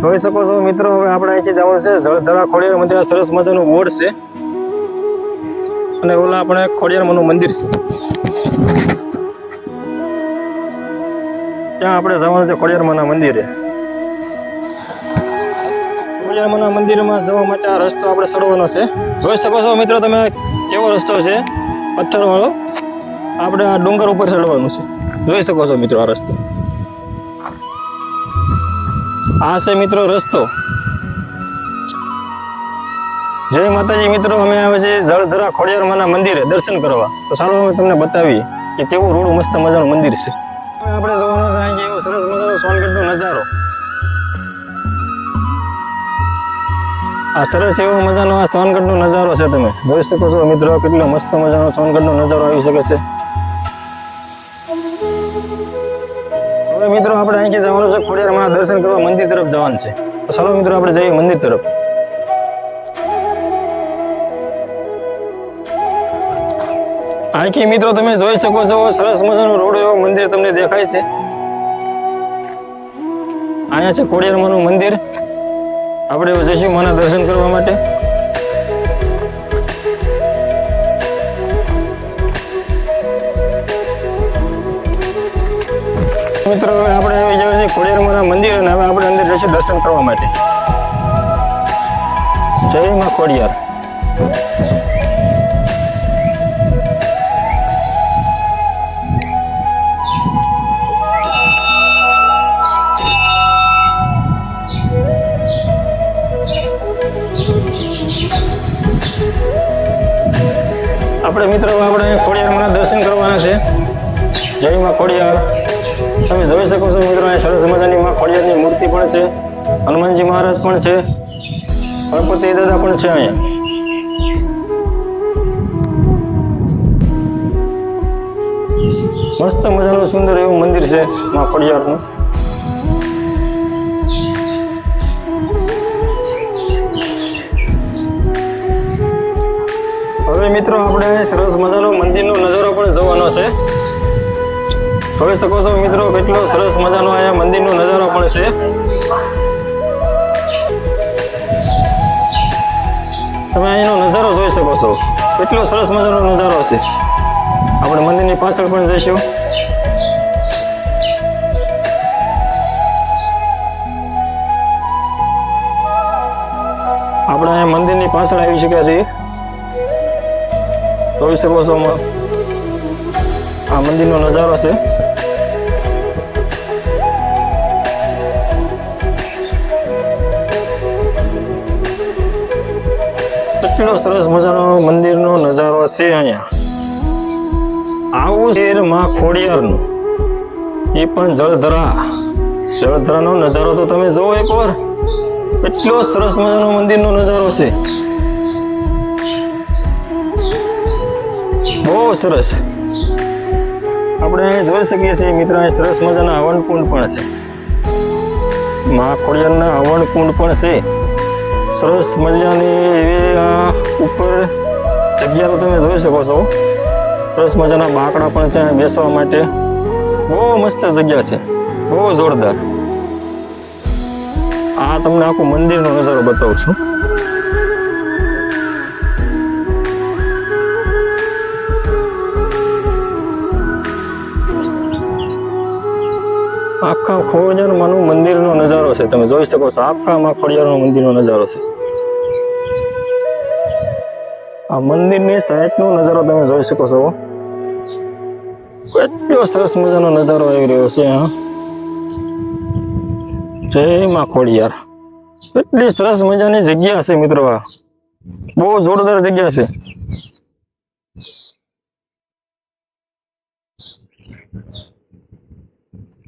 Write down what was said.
જોઈ શકો છો મિત્રો, હવે આપણે અહીંથી જવાનું છે. જળધરા ખોડિયાર મંદિર સરસ મજાનું બોર્ડ છે. અને ઓલા આપણે ખોડિયારમાંનું મંદિર છે. ત્યાં આપણે જવાનું છે ખોડિયારમાંના મંદિરે. ખોડિયારમાંના મંદિરમાં જવા માટે આ રસ્તો આપણે ચડવાનો છે. જોઈ શકો છો મિત્રો તમે કેવો રસ્તો છે? પથ્થરવાળો. આપણે આ ડુંગર ઉપર ચડવાનું છે. જોઈ શકો છો મિત્રો આ રસ્તો. આ છે મિત્રો રસ્તો. જય માતાજી મિત્રો, અમે આવે છે જળધરા ખોડિયારમાંના મંદિરે દર્શન કરવા. તો ચાલો અમે તમને બતાવીએ કે કેવું રૂડું મસ્ત મજાનું મંદિર છે. આપણે જોવાનું છે અહીં એવો સરસ મજાનો સોનગઢનો નજારો. આ સરસ એવો મજાનો આ સોનગઢનો નજારો છે તમે. જોઈ શકો છો મિત્રો, કેટલો મસ્ત મજાનો સોનગઢનો નજારો આવી શકે છે. હવે મિત્રો, આપણે અહીંથી જવાનું છે. ખોડિયારમાં દર્શન કરવા મંદિર તરફ જવાનું છે. તો ચાલો મિત્રો, આપણે જઈએ મંદિર તરફ. અહીંથી મિત્રો, તમે જોઈ શકો છો, સરસ મજાનો રોડ એવો મંદિર તમને દેખાય છે. અહીંયા છે ખોડિયારમાંનું મંદિર. આપણે જઈશું માના દર્શન કરવા માટે. દર્શન કરવા માટે. જય માં ખોડિયાર. આપણે મિત્રો, આપણે ખોડિયારમાં દર્શન કરવાના છે. જય માં ખોડિયાર. તમે જોઈ શકો છો મિત્રો અહીં સરસ મજાની માં ખોડિયારની મૂર્તિ પણ છે. હનુમાનજી મહારાજ પણ છે, ગણપતિ દાદા પણ છે અહીંયા. મસ્ત મજાનું સુંદર એવું મંદિર છે માં ખોડિયારનું. હવે મિત્રો આપણે સરસ મજાનો મંદિરનો નજારો પણ જોવાનો છે. જોઈ શકો છો મિત્રો કેટલો સરસ મજાનો અહીંયા મંદિરનો નજારો પણ છે. અહીંનો નજારો જોઈ શકો છો. કેટલો સરસ મજાનો નજારો છે. આપણે મંદિરની પાછળ પણ જઈશું. આપણે અહીંયા મંદિરની પાછળ આવી ચૂક્યા છીએ. જોઈ શકો છો. આ મંદિરનો નજારો છે. કેટલો સરસ મજાનો મંદિરનો નજારો છે અહીંયા. આવું છે માં ખોડિયારનું. એ પણ જળધરા. જળધરાનો નજારો તો તમે જોવો એકવાર. કેટલો સરસ મજાનો મંદિરનો નજારો છે. બહુ સરસ. આપણે જોઈ શકીએ છીએ મિત્રો સરસ મજાના હવનકુંડ પણ છે. મા ખોડિયારના હવનકુંડ પણ છે. સરસ મજાની એવી ઉપર જગ્યા તો તમે જોઈ શકો છો. સરસ મજાના બાંકડા પણ છે બેસવા માટે. બહુ મસ્ત જગ્યા છે. બહુ જોરદાર. આ તમને આખું મંદિરનો નજારો બતાવું છું. આખા ખોડિયારમાંનું મંદિરનો નજારો છે. તમે જોઈ શકો છો આખામાં ખોડિયારનો મંદિરનો નજારો છે. આ મંદિરની સાઈડનો નજારો તમે જોઈ શકો છો. કેટલો સરસ મજાનો નજારો આવી રહ્યો છે, હા. જય માં ખોડિયાર. કેટલી સરસ મજાની જગ્યા છે, મિત્રો આ. બહુ જોરદાર જગ્યા છે.